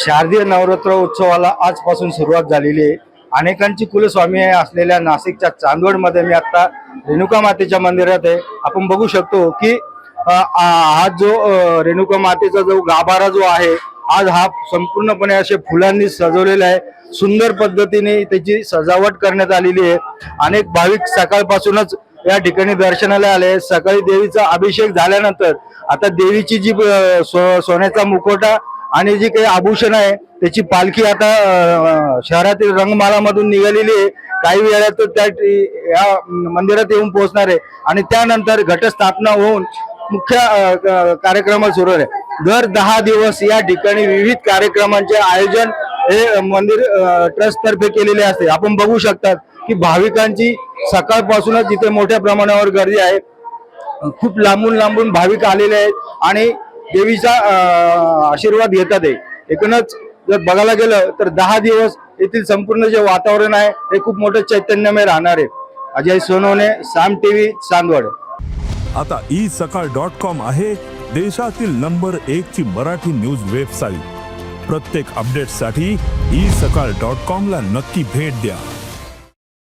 शारदीय नवरात्र उत्सवाला आजपासून सुरुवात झालेली आहे. अनेकांची कुलस्वामी आहे असलेल्या नाशिकच्या चांदवडमध्ये मी आत्ता रेणुका मातेच्या मंदिरात आहे. आपण बघू शकतो की हा जो रेणुका मातेचा जो गाभारा जो आहे आज हा संपूर्णपणे असे फुलांनी सजवलेला आहे. सुंदर पद्धतीने त्याची सजावट करण्यात आलेली आहे. अनेक भाविक सकाळपासूनच या ठिकाणी दर्शनाला आले सकाळी देवीचा अभिषेक झाल्यानंतर आता देवीची जी सो- सोन्याचा मुखोटा आणि जी काही आभूषण आहे त्याची पालखी आता शहरातील रंगमालामधून निघालेली आहे. काही वेळात त्या या मंदिरात येऊन पोहोचणार आहे. आणि त्यानंतर घटस्थापना होऊन मुख्य कार्यक्रम सुरू आहे. दर दहा दिवस या ठिकाणी विविध कार्यक्रमांचे आयोजन हे मंदिर ट्रस्ट तर्फे केलेले असते. आपण बघू शकतात की भाविकांची सकाळपासूनच इथे मोठ्या प्रमाणावर गर्दी आहे. खूप लांबून लांबून भाविक आलेले आहेत. आणि देवीचा आशीर्वाद घेतात आहे एकूणच जर बघायला गेलं तर दहा दिवस येथील संपूर्ण जे वातावरण आहे हे खूप मोठं चैतन्यमय राहणार आहे. अजय सोनवणे साम टीव्ही चांदवड. आता ई सकाळ डॉट कॉम आहे देशातील नंबर एक ची मराठी न्यूज वेबसाईट. प्रत्येक अपडेटसाठी ई सकाळ डॉट कॉम ला नक्की भेट द्या.